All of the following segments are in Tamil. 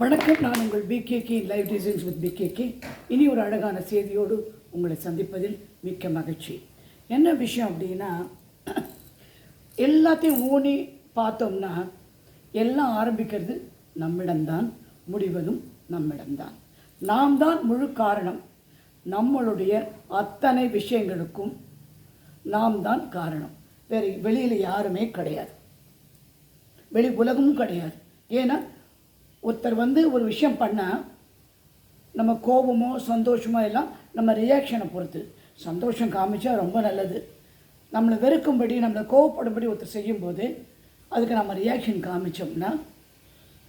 வணக்கம். நான் உங்கள் PKK live designs with PKK இனி ஒரு அழகான செய்தியோடு உங்களை சந்திப்பதில் மிக்க மகிழ்ச்சி. என்ன விஷயம் அப்படின்னா எல்லாத்தையும் ஊனி பார்த்தோம்னா எல்லாம் ஆரம்பிக்கிறது நம்மிடம்தான் முடிவதும் நம்மிடம்தான். நாம் தான் முழு காரணம். நம்மளுடைய அத்தனை விஷயங்களுக்கும் நாம் தான் காரணம். வேறு வெளியில் யாருமே கிடையாது. வெளி உலகமும் கிடையாது. ஏன்னா ஒருத்தர் வந்து ஒரு விஷயம் பண்ணால் நம்ம கோபமோ சந்தோஷமோ எல்லாம் நம்ம ரியாக்ஷனை பொறுத்து. சந்தோஷம் காமிச்சா ரொம்ப நல்லது. நம்மளை வெறுக்கும்படி நம்மளை கோவப்படும்படி ஒருத்தர் செய்யும்போது அதுக்கு நம்ம ரியாக்ஷன் காமிச்சோம்னா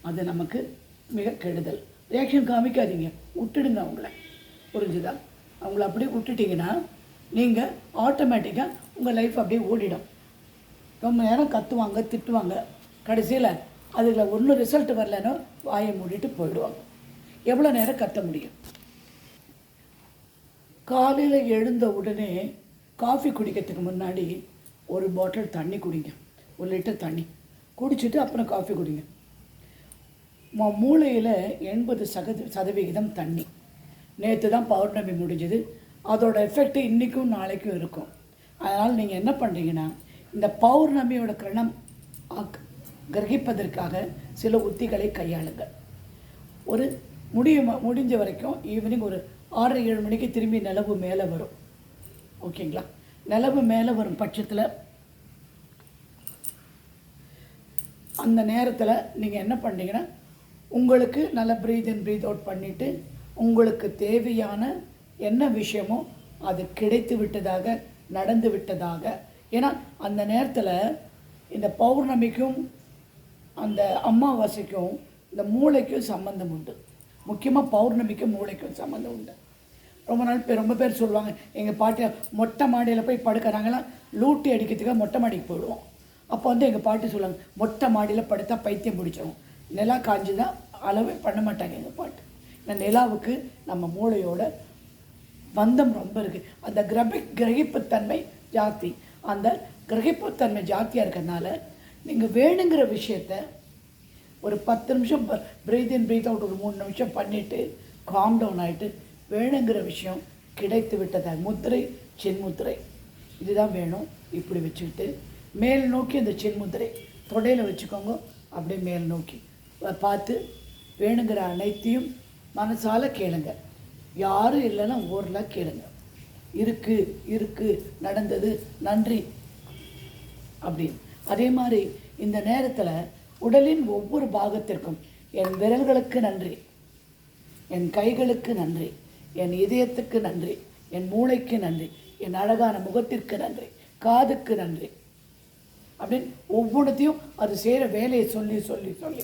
அது நமக்கு மிக கெடுதல். ரியாக்ஷன் காமிக்காதீங்க. விட்டுடுங்க அவங்கள. புரிஞ்சுதா? அவங்கள அப்படியே விட்டுட்டிங்கன்னா நீங்கள் ஆட்டோமேட்டிக்காக உங்கள் லைஃப் அப்படியே ஓடிடும். ரொம்ப நேரம் கத்துவாங்க திட்டுவாங்க. கடைசியில் அதில் ஒன்றும் ரிசல்ட் வரலன்னு வாயை மூடிட்டு போயிடுவாங்க. எவ்வளோ நேரம் கத்த முடியும்? காலையில் எழுந்த உடனே காஃபி குடிக்கிறதுக்கு முன்னாடி ஒரு பாட்டில் தண்ணி குடிங்க. ஒரு லிட்டர் தண்ணி. குடிச்சிட்டு அப்புறம் காஃபி குடிங்க. ம- மூளையில் எண்பது சதவீ சதவிகிதம் தண்ணி. நேற்று தான் பௌர்ணமி முடிஞ்சது. அதோட எஃபெக்ட் இன்றைக்கும் நாளைக்கும் இருக்கும். அதனால் நீங்கள் என்ன பண்ணுறீங்கன்னா இந்த பௌர்ணமியோட கிரணம் ஆக்- கிரகிப்பதற்காக சில உத்திகளை கையாளுங்கள். ஒரு முடியும் முடிஞ்ச வரைக்கும் ஈவினிங் ஒரு ஆறு ஏழு மணிக்கு திரும்பி நிலவு மேலே வரும். ஓகேங்களா? நிலவு மேலே வரும் பட்சத்தில் அந்த நேரத்தில் நீங்கள் என்ன பண்ணீங்கன்னா உங்களுக்கு நல்ல ப்ரீத் இன் ப்ரீத் அவுட் பண்ணிவிட்டு உங்களுக்கு தேவையான என்ன விஷயமோ அது கிடைத்து விட்டதாக நடந்து விட்டதாக. ஏன்னா அந்த நேரத்தில் இந்த பௌர்ணமிக்கும் அந்த அமாவாசைக்கும் இந்த மூளைக்கும் சம்பந்தம் உண்டு. முக்கியமாக பௌர்ணமிக்கும் மூளைக்கும் சம்மந்தம் உண்டு. ரொம்ப நாள் பேர் ரொம்ப பேர் சொல்லுவாங்க எங்கள் பாட்டி மொட்டை மாடியில் போய் படுக்கிறாங்களாம் லூட்டி அடிக்கிறதுக்காக மொட்டை மாடிக்கு போயிடுவோம். அப்போ வந்து எங்கள் பாட்டி சொல்லுவாங்க மொட்டை மாடியில் படுத்தா பைத்தியம் பிடிச்சிடும் நிலா காஞ்சி தான் அளவே பண்ண மாட்டாங்க எங்கள் பாட்டு. இந்த நிலாவுக்கு நம்ம மூளையோட பந்தம் ரொம்ப இருக்குது அந்த கிரபி கிரகிப்புத்தன்மை ஜாஸ்தி. அந்த கிரகிப்புத்தன்மை ஜாஸ்தியாக இருக்கிறதுனால நீங்கள் வேணுங்கிற விஷயத்த ஒரு பத்து நிமிஷம் ப்ரீத் இன் ப்ரீத் அவுட் ஒரு மூணு நிமிஷம் பண்ணிவிட்டு காம் டவுன் ஆகிட்டு வேணுங்கிற விஷயம் கிடைத்து விட்டதா? முத்திரை சென்முத்திரை இதுதான் வேணும். இப்படி வச்சுக்கிட்டு மேல் நோக்கி அந்த சின்முத்திரை தொடையில் வச்சுக்கோங்க. அப்படியே மேல் நோக்கி. பார்த்து வேணுங்கிற அனைத்தையும் மனசால் கேளுங்க. யாரும் இல்லைன்னா ஊரில் கேளுங்க. இருக்குது இருக்குது நடந்தது நன்றி. அப்படின்னு. அதே மாதிரி இந்த நேரத்தில் உடலின் ஒவ்வொரு பாகத்திற்கும் என் விரல்களுக்கு நன்றி என் கைகளுக்கு நன்றி என் இதயத்துக்கு நன்றி என் மூளைக்கு நன்றி என் அழகான முகத்திற்கு நன்றி காதுக்கு நன்றி அப்படின்னு ஒவ்வொன்றத்தையும் அது செய்கிற வேலையை சொல்லி சொல்லி சொல்லி.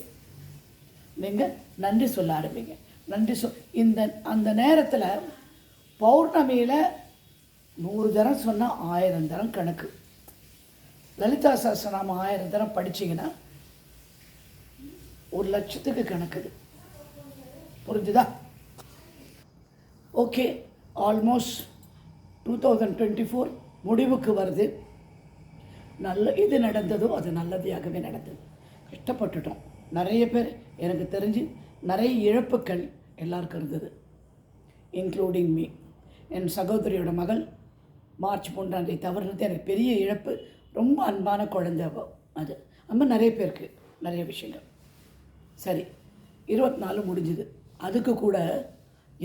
நீங்கள் நன்றி சொல்ல ஆரம்பிங்க. நன்றி சொல் இந்த அந்த நேரத்தில் பௌர்ணமியில் நூறு தரம் சொன்னால் ஆயிரம் தரம் கணக்கு. லலிதா சாஸ்திரநாமம் ஆயிரம் தரம் படிச்சிங்கன்னா ஒரு லட்சத்துக்கு கணக்குது புரிஞ்சுதா? Okay almost two thousand twenty four முடிவுக்கு வருது. நல்ல இது நடந்ததோ அது நல்லதையாகவே நடந்தது. கஷ்டப்பட்டுட்டோம். நிறைய பேர் எனக்கு தெரிஞ்சு நிறைய இழப்புக்கள் எல்லாருக்கும் இருந்தது. இன்க்ளூடிங் மீ என் சகோதரியோட மகள் மார்ச் மூன்றாம் தேதி தவறுனது எனக்கு பெரிய இழப்பு. ரொம்ப அன்பான குழந்தை அது. ரொம்ப நிறைய பேருக்கு நிறைய விஷயங்கள். சரி இருபத்தி நாலு முடிஞ்சுது. அதுக்கு கூட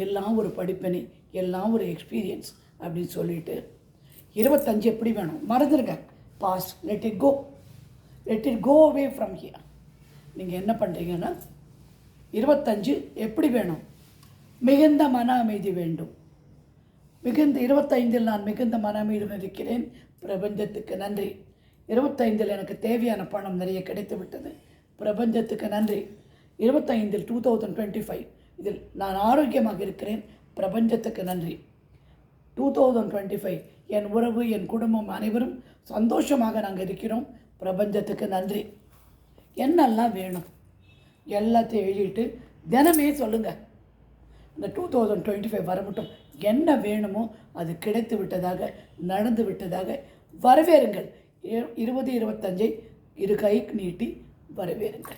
எல்லாம் ஒரு படிப்பணி எல்லாம் ஒரு எக்ஸ்பீரியன்ஸ் அப்படின்னு சொல்லிட்டு இருபத்தஞ்சு எப்படி வேணும்? மறந்துடுங்க boss let it go let it go away from here நீங்கள் என்ன பண்ணுறீங்கன்னா இருபத்தஞ்சு எப்படி வேணும்? மிகுந்த மன அமைதி வேண்டும். மிகுந்த இருபத்தைந்தில் நான் மிகுந்த மன அமைதியுடன் இருக்கிறேன். பிரபஞ்சத்துக்கு நன்றி. இருபத்தைந்தில் எனக்கு தேவையான பணம் நிறைய கிடைத்து விட்டது பிரபஞ்சத்துக்கு நன்றி. இருபத்தைந்தில் டூ தௌசண்ட் டுவெண்ட்டி ஃபைவ் இதில் நான் ஆரோக்கியமாக இருக்கிறேன். பிரபஞ்சத்துக்கு நன்றி. டூ தௌசண்ட் டுவெண்ட்டி ஃபைவ் என் உறவு என் குடும்பம் அனைவரும் சந்தோஷமாக நாங்கள் இருக்கிறோம். பிரபஞ்சத்துக்கு நன்றி. என்னெல்லாம் வேணும்? எல்லாத்தையும் எழுதிட்டு தினமே சொல்லுங்கள் இந்த டூ தௌசண்ட் டுவெண்ட்டி ஃபைவ் வர மட்டும் என்ன வேணுமோ அது கிடைத்து விட்டதாக நடந்து விட்டதாக வரவேறுங்கள். இரு- இருபது இருபத்தஞ்சை இரு கை நீட்டி வரவேறுங்கள்.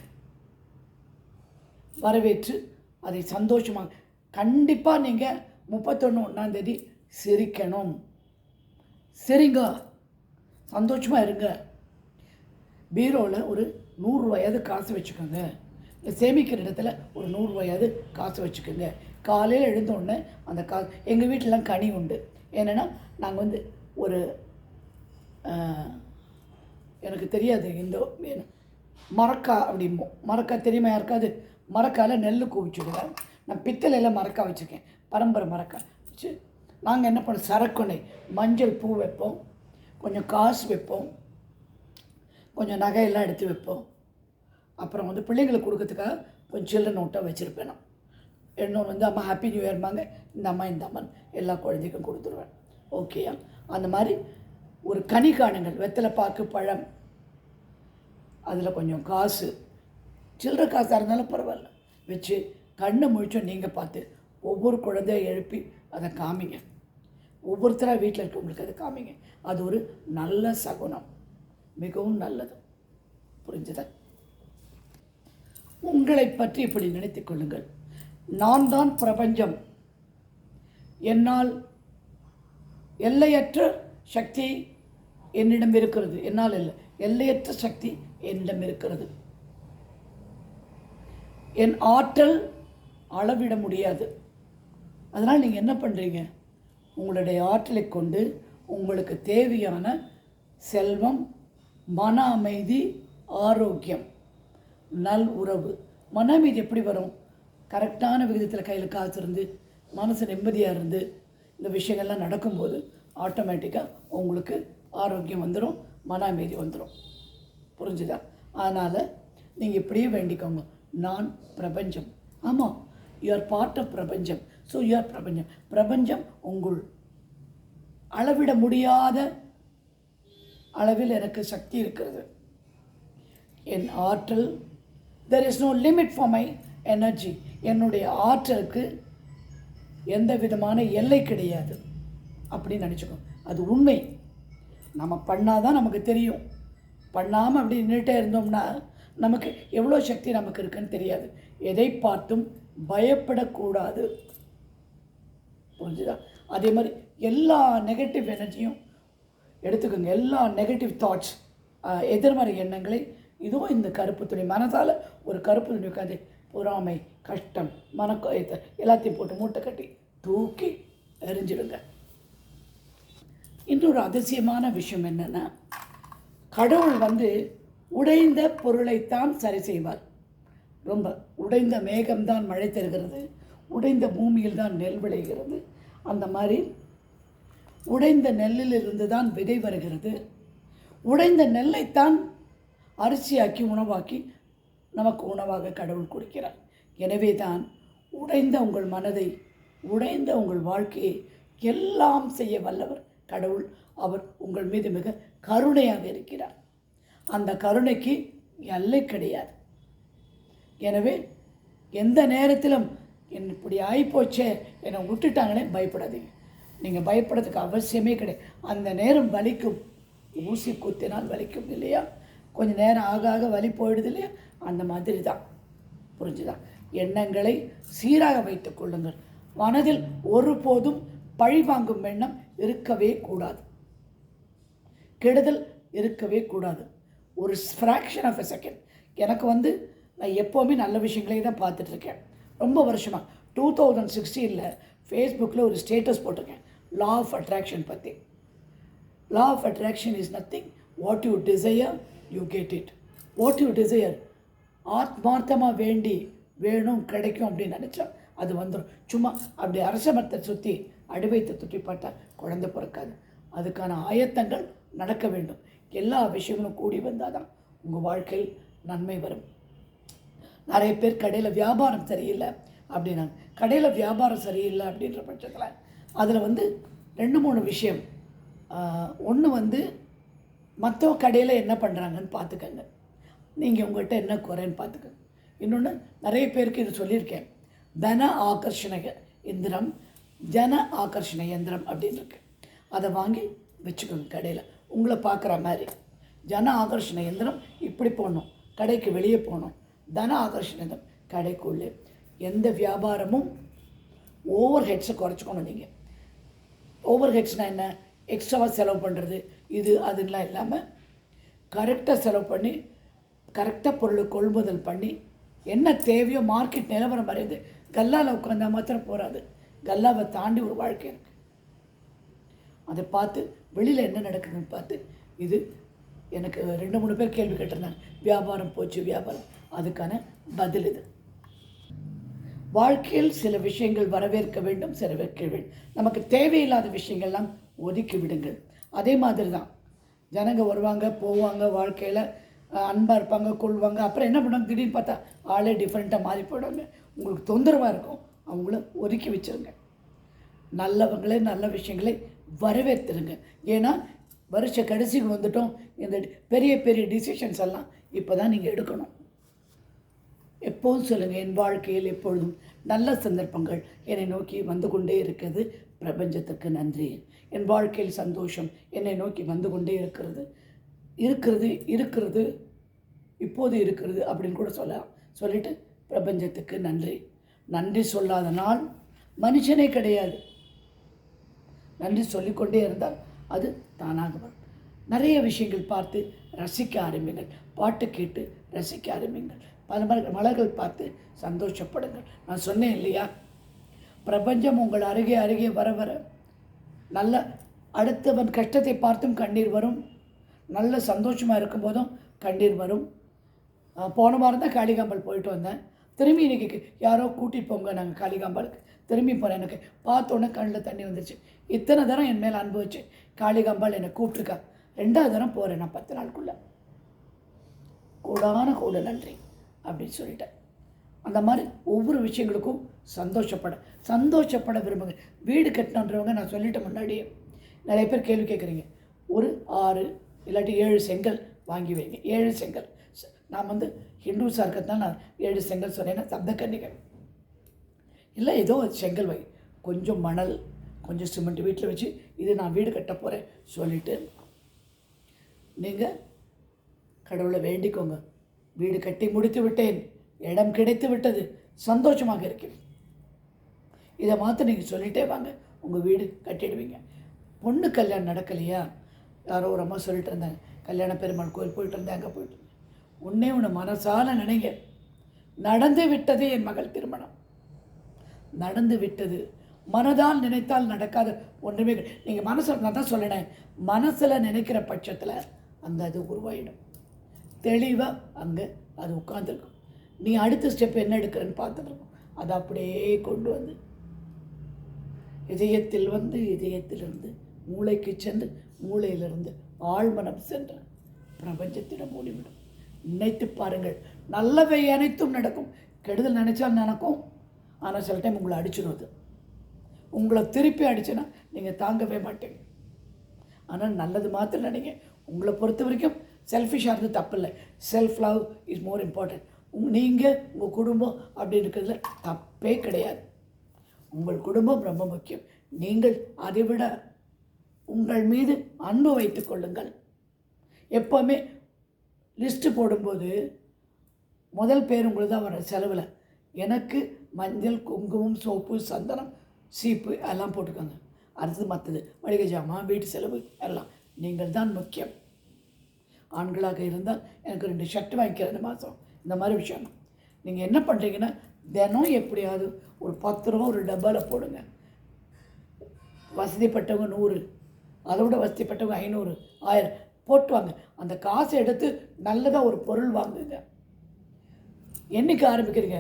வரவேற்று அதை சந்தோஷமாக கண்டிப்பாக நீங்கள் முப்பத்தொன்று ஒன்றாந்தேதி சிரிக்கணும். சரிங்க. சந்தோஷமாக இருங்க. பீரோவில் ஒரு நூறுரூவாயாவது காசு வச்சுக்கோங்க. சேமிக்கிற இடத்துல ஒரு நூறுரூவாயாவது காசு வச்சுக்கோங்க. காலையில் எழுந்தோடனே அந்த கா எங்கள் வீட்டிலலாம் கனி உண்டு. என்னென்னா நாங்கள் வந்து ஒரு எனக்கு தெரியாது இந்த மரக்கா அப்படிம்போம் மரக்கா தெரியுமா யாருக்காவது மரக்காவில் நெல் குவிச்சுடுவேன். நான் பித்தளையில் மரக்கா வச்சுருக்கேன். பரம்பரை மரக்கா. வச்சு நாங்கள் என்ன பண்ணோம்? சரக்குனை மஞ்சள் பூ வைப்போம். கொஞ்சம் காசு வைப்போம். கொஞ்சம் நகையெல்லாம் எடுத்து வைப்போம். அப்புறம் வந்து பிள்ளைங்களுக்கு கொடுக்கறதுக்காக கொஞ்சம் சில்லு நோட்டாக வச்சுருப்பேன் நான். இன்னொன்று வந்து அம்மா ஹாப்பி நியூ இயர்மாங்க இந்த அம்மா இந்த அம்மன் எல்லா குழந்தைக்கும் கொடுத்துருவேன். ஓகேயா அந்த மாதிரி ஒரு கனி காணுங்கள். வெத்தலை பாக்கு பழம். அதில் கொஞ்சம் காசு. சில்லற காசாக இருந்தாலும் பரவாயில்ல. வச்சு கண்ணை முழிச்சோம் நீங்கள் பார்த்து ஒவ்வொரு குழந்தைய எழுப்பி அதை காமிங்க. ஒவ்வொருத்தராக வீட்டில் இருக்கவங்களுக்கு அதை காமிங்க. அது ஒரு நல்ல சகுனம். மிகவும் நல்லது. புரிஞ்சுதா? உங்களை பற்றி இப்படி நினைத்து கொள்ளுங்கள். நான் தான் பிரபஞ்சம். என்னால் எல்லையற்ற சக்தி என்னிடம் இருக்கிறது. என்னால் இல்லை எல்லையற்ற சக்தி என்னிடம் இருக்கிறது. என் ஆற்றல் அளவிட முடியாது. அதனால் நீங்கள் என்ன பண்ணுறீங்க உங்களுடைய ஆற்றலை கொண்டு உங்களுக்கு தேவையான செல்வம் மன அமைதி ஆரோக்கியம் நல் உறவு. மன அமைதி எப்படி வரும்? கரெக்டான விகிதத்தில் கையில் காசு இருந்து மனசு நிம்மதியாக இருந்து இந்த விஷயங்கள்லாம் நடக்கும்போது ஆட்டோமேட்டிக்காக உங்களுக்கு ஆரோக்கியம் வந்துடும் மன அமைதி வந்துடும் புரிஞ்சுதா? அதனால் நீங்கள் இப்படியே வேண்டிக்கோங்க. நான் பிரபஞ்சம். ஆமாம் யூ ஆர் பார்ட் ஆஃப் பிரபஞ்சம். ஸோ யூ ஆர் பிரபஞ்சம். பிரபஞ்சம் உங்கள் அளவிட முடியாத அளவில் எனக்கு சக்தி இருக்கிறது. என் ஆற்றல் there is no limit for my energy என்னுடைய ஆற்றலுக்கு எந்த விதமான எல்லை கிடையாது. அப்படின்னு நினச்சிக்கோ. அது உண்மை. நம்ம பண்ணாதான் நமக்கு தெரியும். பண்ணாமல் அப்படி நின்றுட்டே இருந்தோம்னா நமக்கு எவ்வளோ சக்தி நமக்கு இருக்குன்னு தெரியாது. எதை பார்த்தும் பயப்படக்கூடாது. புரிஞ்சுதா? அதே மாதிரி எல்லா நெகட்டிவ் எனர்ஜியும் எடுத்துக்கோங்க. எல்லா நெகட்டிவ் தாட்ஸ் எதிர்மறை எண்ணங்களை இதுவும் இந்த கருப்பு துணி. மனதால் ஒரு கருப்பு துணி உட்காந்து பொறாமை கஷ்டம் மனக்கோ எல்லாத்தையும் போட்டு மூட்டை கட்டி தூக்கி எரிஞ்சிடுங்க இன்னொரு அதிசயமான விஷயம் என்னென்னா கடவுள் வந்து உடைந்த பொருளைத்தான் சரி செய்வார். ரொம்ப உடைந்த மேகம்தான் மழை தருகிறது உடைந்த பூமியில் தான் நெல் விளைகிறது. அந்த மாதிரி உடைந்த நெல்லிலிருந்து தான் விதை வருகிறது. உடைந்த நெல்லைத்தான் அரிசியாக்கி உணவாக்கி நமக்கு உணவாக கடவுள் கொடுக்கிறார். எனவே தான் உடைந்த உங்கள் மனதை உடைந்த உங்கள் வாழ்க்கையை எல்லாம் செய்ய வல்லவர் கடவுள். அவர் உங்கள் மீது மிக கருணையாக இருக்கிறார். அந்த கருணைக்கு எல்லை கிடையாது. எனவே எந்த நேரத்திலும் என் இப்படி ஆகிப்போச்சே என்னை விட்டுட்டாங்கன்னே பயப்படாதீங்க. நீங்கள் பயப்படுறதுக்கு அவசியமே கிடையாது. அந்த நேரம் வலிக்கும். ஊசி குத்தினால் வலிக்கும் இல்லையா? கொஞ்ச நேரம் ஆக ஆக வலி போயிடுது இல்லையா? அந்த மாதிரி தான் புரிஞ்சுதா? எண்ணங்களை சீராக வைத்துக் கொள்ளுங்கள். மனதில் ஒருபோதும் பழி வாங்கும் எண்ணம் இருக்கவே கூடாது. கெடுதல் இருக்கவே கூடாது. ஒரு ஃப்ராக்ஷன் ஆஃப் எ செகண்ட் எனக்கு வந்து நான் எப்போவுமே நல்ல விஷயங்களே தான் பார்த்துட்ருக்கேன். ரொம்ப வருஷமாக டூ தௌசண்ட் சிக்ஸ்டீனில் ஃபேஸ்புக்கில் ஒரு ஸ்டேட்டஸ் போட்டிருக்கேன். லா ஆஃப் அட்ராக்ஷன் பற்றி law of attraction is nothing what you desire you get it what you desire ஆத்மார்த்தமாக வேண்டி வேணும் கிடைக்கும் அப்படின்னு நினச்சா அது வந்துடும் சும்மா அப்படி அரச மரத்தை சுற்றி அடிவைத்தை துட்டி பார்த்தா குழந்தை பிறக்காது. அதுக்கான ஆயத்தங்கள் நடக்க வேண்டும். எல்லா விஷயங்களும் கூடி வந்தால் தான் உங்கள் வாழ்க்கையில் நன்மை வரும். நிறைய பேர் கடையில் வியாபாரம் சரியில்லை அப்படின்னாங்க. கடையில் வியாபாரம் சரியில்லை அப்படின்ற பட்சத்தில் அதில் வந்து ரெண்டு மூணு விஷயம். ஒன்று வந்து மற்ற கடையில் என்ன பண்ணுறாங்கன்னு பார்த்துக்கங்க. நீங்கள் உங்கள்கிட்ட என்ன குறைன்னு பார்த்துக்கங்க இன்னொன்று நிறைய பேருக்கு இது சொல்லியிருக்கேன். தன ஆகர்ஷண எந்திரம் ஜன ஆகர்ஷண எந்திரம் அப்படின்னு இருக்கு. அதை வாங்கி வச்சுக்கோங்க கடையில். உங்களை பார்க்குற மாதிரி. ஜன ஆகர்ஷண எந்திரம் இப்படி போகணும் கடைக்கு வெளியே போகணும். தன ஆகர்ஷண எந்திரம் கடைக்குள்ளே. எந்த வியாபாரமும் ஓவர் ஹெட்ஸை குறைச்சிக்கணும் நீங்கள் ஓவர் ஹெட்ஸ்னால் என்ன எக்ஸ்ட்ராவாக செலவு பண்ணுறது இது அதுலாம் இல்லாமல் கரெக்டாக செலவு பண்ணி கரெக்டாக பொருளை கொள்முதல் பண்ணி என்ன தேவையோ மார்க்கெட் நிலவரம் வரையுது கல்லாவில் உட்காந்தா மாத்திரம் போகாது கல்லாவை தாண்டி ஒரு வாழ்க்கை இருக்குது அதை பார்த்து வெளியில் என்ன நடக்குதுன்னு பார்த்து இது எனக்கு ரெண்டு மூணு பேர் கேள்வி கேட்டிருந்தாங்க. வியாபாரம் போச்சு வியாபாரம். அதுக்கான பதில் இது. வாழ்க்கையில் சில விஷயங்கள் வரவேற்க வேண்டும் சில வைக்க வேண்டும். நமக்கு தேவையில்லாத விஷயங்கள்லாம் ஒதுக்கி விடுங்கள். அதே மாதிரி தான் ஜனங்க வருவாங்க போவாங்க வாழ்க்கையில். அன்பாக இருப்பாங்க கொள்வாங்க. அப்புறம் என்ன பண்ணுவாங்க? திடீர்னு பார்த்தா ஆளே டிஃப்ரெண்ட்டாக மாறி போயிடுவாங்க. உங்களுக்கு தொந்தரவாக இருக்கும். அவங்கள ஒதுக்கி வச்சிருங்க. நல்லவங்களே நல்ல விஷயங்களை வரவேற்றுருங்க ஏன்னா வருஷ கடைசிக்கு வந்துட்டோம். இந்த பெரிய பெரிய டிசிஷன்ஸ் எல்லாம் இப்போ தான் நீங்கள் எடுக்கணும். எப்போதும் சொல்லுங்கள் என் வாழ்க்கையில் எப்பொழுதும் நல்ல சந்தர்ப்பங்கள் என்னை நோக்கி வந்து கொண்டே இருக்கிறது. பிரபஞ்சத்துக்கு நன்றி. என் வாழ்க்கையில் சந்தோஷம் என்னை நோக்கி வந்து கொண்டே இருக்கிறது. இருக்கிறது இருக்கிறது இப்போது இருக்கிறது அப்படின்னு கூட சொல்லலாம் சொல்லிட்டு பிரபஞ்சத்துக்கு நன்றி. நன்றி சொல்லாத நாள் மனுஷனே கிடையாது. நன்றி சொல்லிக்கொண்டே இருந்தால் அது தானாக வரும் நிறைய விஷயங்கள் பார்த்து ரசிக்க ஆரம்பிங்கள். பாட்டு கேட்டு ரசிக்க ஆரம்பிங்கள். பல மலர்கள் மலர்கள் பார்த்து சந்தோஷப்படுங்கள். நான் சொன்னேன் இல்லையா? பிரபஞ்சம் உங்கள் அருகே அருகே வர வர நல்ல அடுத்தவன் கஷ்டத்தை பார்த்தும் கண்ணீர் வரும். நல்ல சந்தோஷமாக இருக்கும்போதும் கண்ணீர் வரும். போன வாரம் தான் காளிகாம்பாள் போயிட்டு வந்தேன். திரும்பி இன்னைக்கு யாரோ கூட்டிகிட்டு போங்க நாங்கள் காளிகாம்பாளுக்கு திரும்பி போகிறேன் எனக்கு. பார்த்தோன்னே கண்ணில் தண்ணி வந்துருச்சு. இத்தனை தரம் என் மேலே அனுபவிச்சு காளிகாம்பாள் என்னை கூப்பிட்ருக்கா ரெண்டாவது தரம் போகிறேன் நான் பத்து நாளுக்குள்ளே. கூடான கூட நன்றி அப்படின்னு சொல்லிட்டேன். அந்த மாதிரி ஒவ்வொரு விஷயங்களுக்கும் சந்தோஷப்பட சந்தோஷப்பட விரும்புங்க. வீடு கட்டணுன்றவங்க நான் சொல்லிட்டேன் முன்னாடியே. நிறைய பேர் கேள்வி கேட்குறீங்க ஒரு ஆறு இல்லாட்டி ஏழு செங்கல் வாங்கி வைங்க. ஏழு செங்கல். நான் வந்து ஹிந்துஸாக இருக்கிறதுனால நான் ஏழு செங்கல் சொன்னேன்னா சப்த கன்னிகள் இல்லை ஏதோ செங்கல் வை. கொஞ்சம் மணல் கொஞ்சம் சிமெண்ட் வீட்டில் வச்சு இது நான் வீடு கட்ட போகிறேன் சொல்லிவிட்டு நீங்கள் கடவுளை வேண்டிக்கோங்க. வீடு கட்டி முடித்து விட்டேன். இடம் கிடைத்து விட்டது. சந்தோஷமாக இருக்கிறேன். இதை மாற்ற நீங்கள் சொல்லிட்டே வாங்க. உங்கள் வீடு கட்டிடுவீங்க. பொண்ணு கல்யாணம் நடக்கலையா? யாரோ ஒரு அம்மா சொல்லிட்டு இருந்தாங்க கல்யாண பெருமாள் கோயில் போயிட்டு இருந்தேன் அங்கே போயிட்டு இருந்தேன் உன்னே உன்னை மனசால நினைங்க. நடந்து விட்டது என் மகள் திருமணம். நடந்து விட்டது. மனதால் நினைத்தால் நடக்காத. ஒன்றுமே நீங்கள் மனசில் நான் தான் சொல்லினேன் மனசில் நினைக்கிற பட்சத்தில் அங்கே அது உருவாயிடும். தெளிவாக அங்கே அது உட்காந்துருக்கும் நீ அடுத்த ஸ்டெப் என்ன எடுக்கிறன்னு பார்த்துருக்கோம் அதை அப்படியே கொண்டு வந்து இதயத்தில் வந்து இதயத்திலிருந்து மூளைக்கு சென்று மூளையிலிருந்து ஆழ்மனம் சென்று பிரபஞ்சத்திடம் ஓடிவிடும் நினைத்து பாருங்கள் நல்லவை அனைத்தும் நடக்கும். கெடுதல் நினைச்சால் நடக்கும். ஆனால் சில டைம் உங்களை அடிச்சிடும் அது உங்களை திருப்பி அடிச்சுன்னா நீங்கள் தாங்கவே மாட்டீங்க. ஆனால் நல்லது மாத்திரம் நினைங்க உங்களை பொறுத்த வரைக்கும் செல்ஃபிஷாக இருந்து தப்பில்லை. Self love is more important உங் நீங்கள் உங்கள் குடும்பம் அப்படி இருக்கிறதுல தப்பே கிடையாது. உங்கள் குடும்பம் ரொம்ப முக்கியம். நீங்கள் அதைவிட உங்கள் மீது அன்பு வைத்துக் கொள்ளுங்கள். எப்போவுமே லிஸ்ட்டு போடும்போது முதல் பேர் உங்களுக்கு தான் வர செலவில். எனக்கு மஞ்சள் குங்குமம் சோப்பு சந்தனம் சீப்பு எல்லாம் போட்டுக்கோங்க. அடுத்தது மற்றது மளிகை ஜாமான் வீட்டு செலவு எல்லாம். நீங்கள் தான் முக்கியம். ஆண்களாக இருந்தால் எனக்கு ரெண்டு ஷர்ட் வாங்கிக்கிறேன் இந்த மாதம் இந்த மாதிரி விஷயம். நீங்கள் என்ன பண்ணுறீங்கன்னா தினம் எப்படியாவது ஒரு பத்து ரூபா ஒரு டப்பாவில் போடுங்க. வசதிப்பட்டவங்க நூறு. அதை விட வசதிப்பட்டவங்க ஐநூறு ஆயிரம் போட்டுவாங்க. அந்த காசை எடுத்து நல்லதாக ஒரு பொருள் வாங்குங்க. என்னைக்கு ஆரம்பிக்கிறீங்க?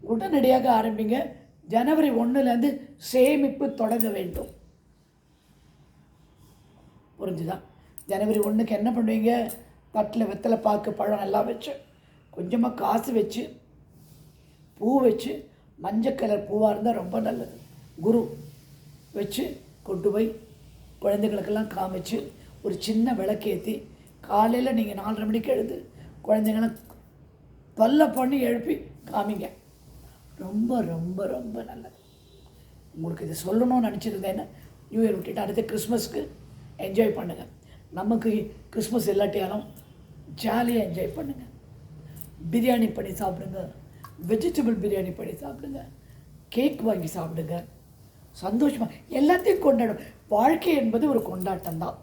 உடனடியாக ஆரம்பிங்க. ஜனவரி ஒன்றுலேருந்து சேமிப்பு தொடங்க வேண்டும். புரிஞ்சுதான் ஜனவரி ஒன்றுக்கு என்ன பண்ணுவீங்க? தட்டில் வெத்தலை பாக்கு பழம் எல்லாம் வச்சு கொஞ்சமாக காசு வச்சு பூ வச்சு மஞ்சள் கலர் பூவாக இருந்தால் ரொம்ப நல்லது. குரு வச்சு கொண்டு போய் குழந்தைகளுக்கெல்லாம் காமிச்சு ஒரு சின்ன விளக்கேற்றி காலையில் நீங்கள் நாலரை மணிக்கு எழுந்து குழந்தைங்களாம் பல்ல பண்ணி எழுப்பி காமிங்க. ரொம்ப ரொம்ப ரொம்ப நல்லது. உங்களுக்கு இது சொல்லணும்னு நினச்சிருந்தேன்னு நியூ இயர் விட்டுட்டு அடுத்து கிறிஸ்மஸ்க்கு என்ஜாய் பண்ணுங்கள் நமக்கு கிறிஸ்மஸ் இல்லாட்டியாலும் ஜாலியாக என்ஜாய் பண்ணுங்கள் பிரியாணி பண்ணி சாப்பிடுங்க. வெஜிடபிள் பிரியாணி பண்ணி சாப்பிடுங்க. கேக் வாங்கி சாப்பிடுங்க. சந்தோஷமாக எல்லாத்தையும் கொண்டாடும். வாழ்க்கை என்பது ஒரு கொண்டாட்டம் தான்.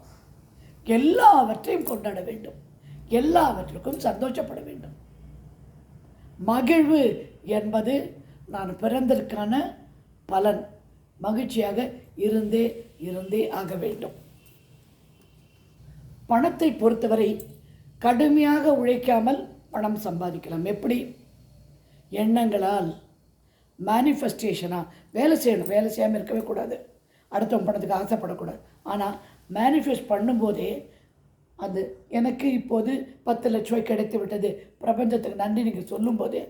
எல்லாவற்றையும் கொண்டாட வேண்டும். எல்லாவற்றுக்கும் சந்தோஷப்பட வேண்டும். மகிழ்வு என்பது நான் பிறந்ததற்கான பலன். மகிழ்ச்சியாக இருந்தே இருந்தே ஆக வேண்டும். பணத்தை பொறுத்தவரை கடுமையாக உழைக்காமல் பணம் சம்பாதிக்கலாம். எப்படி? எண்ணங்களால். மேனிஃபெஸ்டேஷனாக வேலை செய்யணும். வேலை செய்யாமல் இருக்கவே கூடாது. அடுத்தவங்க பணத்துக்கு ஆசைப்படக்கூடாது. ஆனால் மேனிஃபெஸ்ட் பண்ணும்போதே அது எனக்கு இப்போது பத்து லட்ச ரூபாய் கிடைத்து விட்டது. பிரபஞ்சத்துக்கு நன்றி நீங்கள் சொல்லும்போதே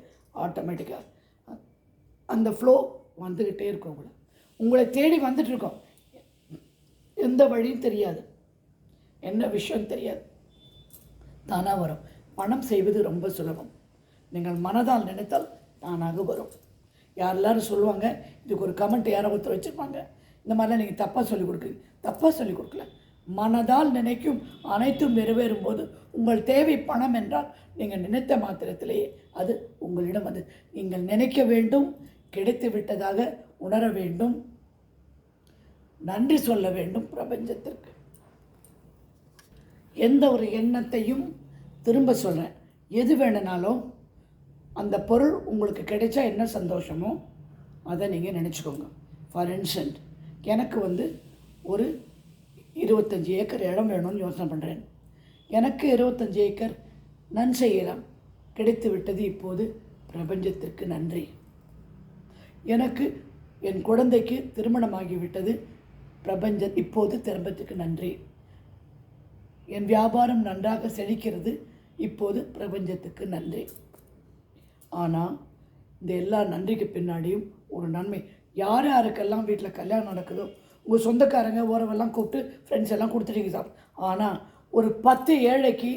ஆட்டோமேட்டிக்காக அந்த ஃப்ளோ வந்துக்கிட்டே இருக்கும் உங்களை. உங்களை தேடி வந்துட்டுருக்கோம் எந்த வழியும் தெரியாது. என்ன விஷயம் தெரியாது. தானாக வரும். பணம் செய்வது ரொம்ப சுலபம். நீங்கள் மனதால் நினைத்தால் தானாக வரும். யார் எல்லாரும் சொல்லுவாங்க இதுக்கு ஒரு கமெண்ட் யாரோ ஒருத்தர் வச்சுருப்பாங்க. இந்த மாதிரிலாம் நீங்கள் தப்பாக சொல்லிக் கொடுக்குறீங்க தப்பாக சொல்லிக் கொடுக்கல. மனதால் நினைக்கும் அனைத்தும் நிறைவேறும் போது உங்கள் தேவை பணம் என்றால் நீங்கள் நினைத்த மாத்திரத்திலேயே அது உங்களிடம் அது நீங்கள் நினைக்க வேண்டும் கிடைத்து விட்டதாக உணர வேண்டும் நன்றி சொல்ல வேண்டும் பிரபஞ்சத்திற்கு. எந்த ஒரு எண்ணத்தையும் திரும்ப சொல்கிறேன் எது வேணுனாலும் அந்த பொருள் உங்களுக்கு கிடைச்சா என்ன சந்தோஷமோ அதை நீங்கள் நினச்சிக்கோங்க. ஃபார் இன்ஸ்டன்ட் எனக்கு வந்து ஒரு இருபத்தஞ்சி ஏக்கர் இடம் வேணும்னு யோசனை பண்ணுறேன் எனக்கு இருபத்தஞ்சி ஏக்கர் நன்செய்யலாம் கிடைத்து விட்டது இப்போது பிரபஞ்சத்திற்கு நன்றி. எனக்கு என் குழந்தைக்கு திருமணமாகிவிட்டது பிரபஞ்ச இப்போது திரும்பத்துக்கு நன்றி. என் வியாபாரம் நன்றாக செழிக்கிறது இப்போது பிரபஞ்சத்துக்கு நன்றி. ஆனால் இந்த எல்லா நன்றிக்கு பின்னாடியும் ஒரு நன்மை. யார் யாருக்கெல்லாம் வீட்டில் கல்யாணம் நடக்குதோ உங்கள் சொந்தக்காரங்க உறவெல்லாம் கூப்பிட்டு ஃப்ரெண்ட்ஸ் எல்லாம் கொடுத்துட்டீங்க சார். ஆனால் ஒரு பத்து ஏழைக்கு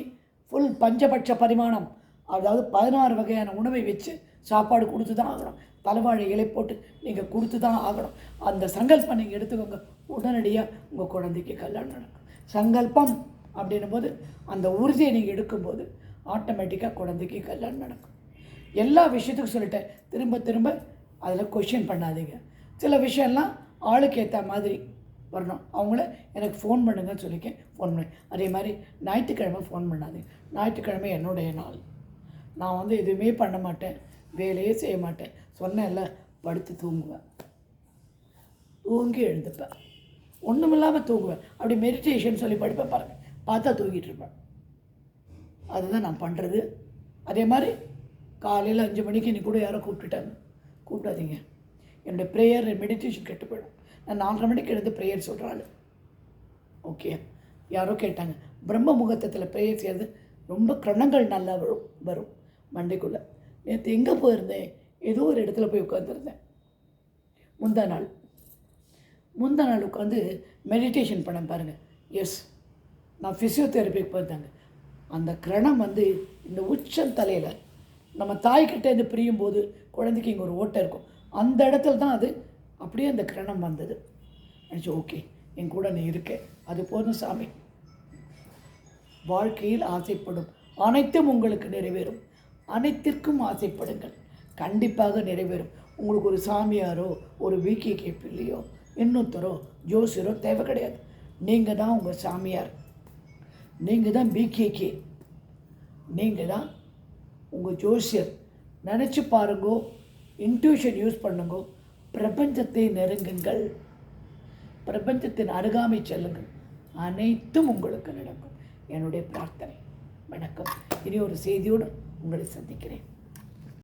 ஃபுல் பஞ்சபட்ச பரிமாணம். அதாவது பதினாறு வகையான உணவை வச்சு சாப்பாடு கொடுத்து தான் ஆகணும். தலைவாழை இலை போட்டு நீங்கள் கொடுத்து தான் ஆகணும். அந்த சங்கல்பம் நீங்கள் எடுத்துக்கோங்க. உடனடியாக உங்கள் குழந்தைக்கு கல்யாணம் நடக்கும். சங்கல்பம் அப்படின்னும் போது அந்த உறுதியை நீங்கள் எடுக்கும்போது ஆட்டோமேட்டிக்காக குழந்தைக்கு கல்யாணம் நடக்கும். எல்லா விஷயத்துக்கும் சொல்லிட்டேன். திரும்ப திரும்ப அதில் கொஷின் பண்ணாதீங்க. சில விஷயம்லாம் ஆளுக்கு ஏற்ற மாதிரி வரணும். அவங்கள எனக்கு ஃபோன் பண்ணுங்கன்னு சொல்லிக்கேன் ஃபோன் பண்ணேன் அதே மாதிரி ஞாயிற்றுக்கிழமை ஃபோன் பண்ணாதீங்க. ஞாயிற்றுக்கிழமை என்னுடைய நாள். நான் வந்து எதுவுமே பண்ண மாட்டேன். வேலையே செய்ய மாட்டேன். சொன்னேன்ல படுத்து தூங்குவேன். தூங்கி எழுந்துப்பேன். ஒன்றுமில்லாமல் தூங்குவேன். அப்படி மெடிடேஷன் சொல்லி படிப்பேன் பாருங்கள் பார்த்தா தூங்கிட்டு இருப்பேன். அதுதான் நான் பண்ணுறது அதே மாதிரி காலையில் அஞ்சு மணிக்கு இன்னைக்கு கூட யாரோ கூப்பிட்டுட்டாங்க. கூப்பிடாதீங்க. என்னுடைய ப்ரேயர் மெடிடேஷன் கெட்டு போயிடும். நான் நாலரை மணிக்கு எழுந்து ப்ரேயர் சொல்கிறாள் ஓகே யாரோ கேட்டாங்க. பிரம்ம முகூர்த்தத்தில் ப்ரேயர் செய்கிறது ரொம்ப கிரணங்கள் நல்லா வரும் வரும். மண்டைக்குள்ளே. நேற்று எங்கே போயிருந்தேன்? ஏதோ ஒரு இடத்துல போய் உட்காந்துருந்தேன் முந்தா நாள். முந்தா நாள் உட்காந்து மெடிடேஷன் பண்ண பாருங்கள் எஸ் நான் ஃபிசியோதெரப்பிக்கு போயிருந்தாங்க. அந்த கிரணம் வந்து இந்த உச்சம் தலையில் நம்ம தாய்கிட்ட இருந்து பிரியும் போது குழந்தைக்கு இங்கே ஒரு ஓட்டை இருக்கும். அந்த இடத்துல தான் அது அப்படியே அந்த கிரணம் வந்தது. நினச்சி ஓகே என் கூட நீ இருக்க. அது போதும் சாமி. வாழ்க்கையில் ஆசைப்படும் அனைத்தும் உங்களுக்கு நிறைவேறும். அனைத்திற்கும் ஆசைப்படுங்கள். கண்டிப்பாக நிறைவேறும். உங்களுக்கு ஒரு சாமியாரோ ஒரு விகே பிள்ளையோ இன்னொருத்தரோ ஜோசியரோ தேவை கிடையாது. நீங்கள் தான் உங்கள் சாமியார். நீங்கள் தான் பிகேகே நீங்கள் தான் உங்கள் ஜோசியர் நினச்சி பாருங்கோ இன்ட்யூஷன் யூஸ் பண்ணுங்கோ பிரபஞ்சத்தை நெருங்குங்கள். பிரபஞ்சத்தின் அருகாமை செல்லுங்கள். அனைத்தும் உங்களுக்கு நடக்கும். என்னுடைய பிரார்த்தனை. வணக்கம். இனி ஒரு செய்தியோடு உங்களை சந்திக்கிறேன்.